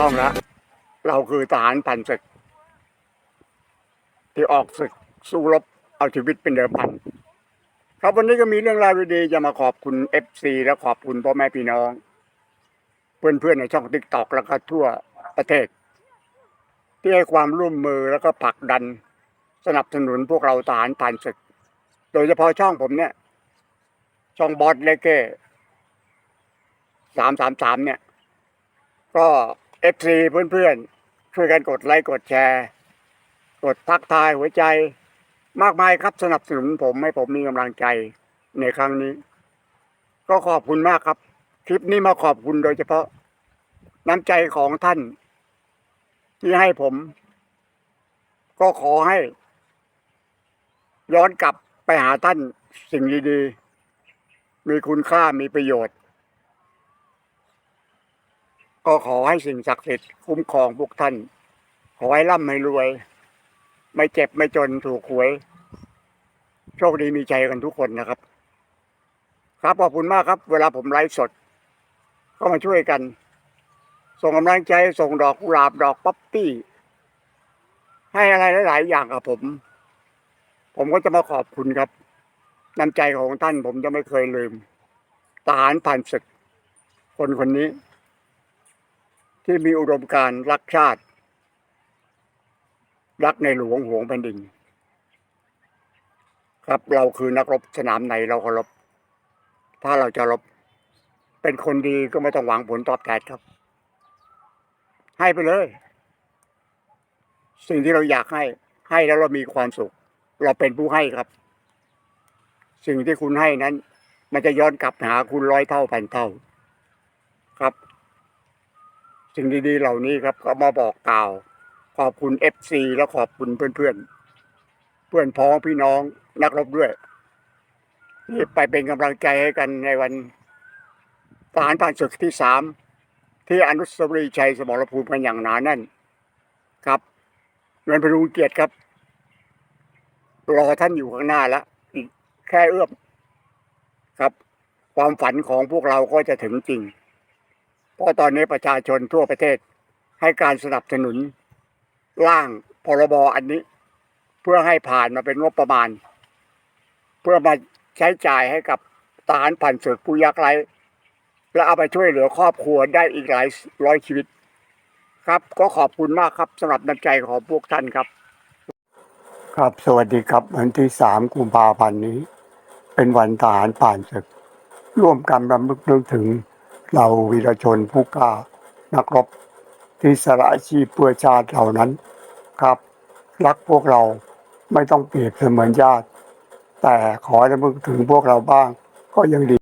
ต้องละเราคือทหารผ่านศึก ที่ออกศึกสู้รบเอาชีวิตเป็นเดิมพันครับวันนี้ก็มีเรื่องราวดีๆจะมาขอบคุณเอฟซีและขอบคุณพ่อแม่พี่น้อง เพื่อนๆในช่องติ๊กตอกแล้วก็ทั่วประเทศ ที่ให้ความร่วมมือแล้วก็ผลักดัน สนับสนุนพวกเราทหารผ่านศึก โดยเฉพาะช่องผมเนี่ย ช่องบอสเลเก้สามสามสามเนี่ย ก็ เอฟซีเพื่อนๆ ช่วยกันกดไลค์กดแชร์ กดทักทายหัวใจ มากมายครับสนับสนุนผมให้ผมมีกำลังใจในครั้งนี้ ก็ขอบคุณมากครับ คลิปนี้มาขอบคุณโดยเฉพาะ น้ำใจของท่าน ที่ให้ผม ก็ขอให้ ย้อนกลับไปหาท่านสิ่งดีๆ มีคุณค่ามีประโยชน์ ก็ขอให้สิ่งศักดิ์สิทธิ์คุ้มครองพวกท่าน ขอให้ร่ำให้รวย ไม่เจ็บไม่จนถูกหวย โชคดีมีใจกันทุกคนนะครับ ครับขอบคุณมากครับ เวลาผมไลฟ์สด ก็มาช่วยกัน ส่งกำลังใจ ส่งดอกกุหลาบดอกป๊อปปี้ ให้อะไรหลาย ๆ อย่างกับผม ผมก็จะมาขอบคุณครับน้ำใจของท่านผมจะไม่เคยลืมทหารผ่านศึก คนคนนี้ ที่มีอุดมการรักชาติ รักในหลวงหวงแผ่นดิน ครับเราคือนักรบสนามไหนเราก็รบถ้าเราจะรบเป็นคนดีก็ไม่ต้องหวังผลตอบแทนครับ ให้ไปเลย สิ่งที่เราอยากให้ ให้แล้วเรามีความสุข เราเป็นผู้ให้ครับ สิ่งที่คุณให้นั้น มันจะย้อนกลับหาคุณร้อยเท่าพันเท่า ครับ สิ่งดีๆเหล่านี้ครับ ก็มาบอกกล่าว ขอบคุณเอฟซีและขอบคุณเพื่อนๆ เพื่อนพ้องพี่น้องนักรบด้วยที่ไปเป็นกำลังใจให้กันในวันทหารผ่านศึกที่สามที่อนุสาวรีย์ชัยสมรภูมิกันอย่างหนาแน่น ครับเงินพรุงเกียรติครับ รอท่านอยู่ข้างหน้าแล้วอีกแค่เอื้อมครับ ความฝันของพวกเราก็จะถึงจริง เพราะตอนนี้ประชาชนทั่วประเทศให้การสนับสนุนร่างพรบอันนี้ เพื่อให้ผ่านมาเป็นงบประมาณ เพื่อมาใช้จ่ายให้กับทหารผ่านศึกผู้ยากไร้และเอาไปช่วยเหลือครอบครัวได้อีกหลายร้อยชีวิต ครับก็ขอบคุณมากครับสำหรับน้ำใจของพวกท่านครับ ครับสวัสดีครับวันที่สามกุมภาพันธ์นี้ เป็นวันทหารผ่านศึก ร่วมกันรำลึกนึกถึง เราวีรชนผู้กล้านักรบที่สละชีพเพื่อชาติเหล่านั้น ครับ รักพวกเราไม่ต้องเปรียบเสมือนญาติ แต่ขอให้ระลึกถึงพวกเราบ้างก็ยังดี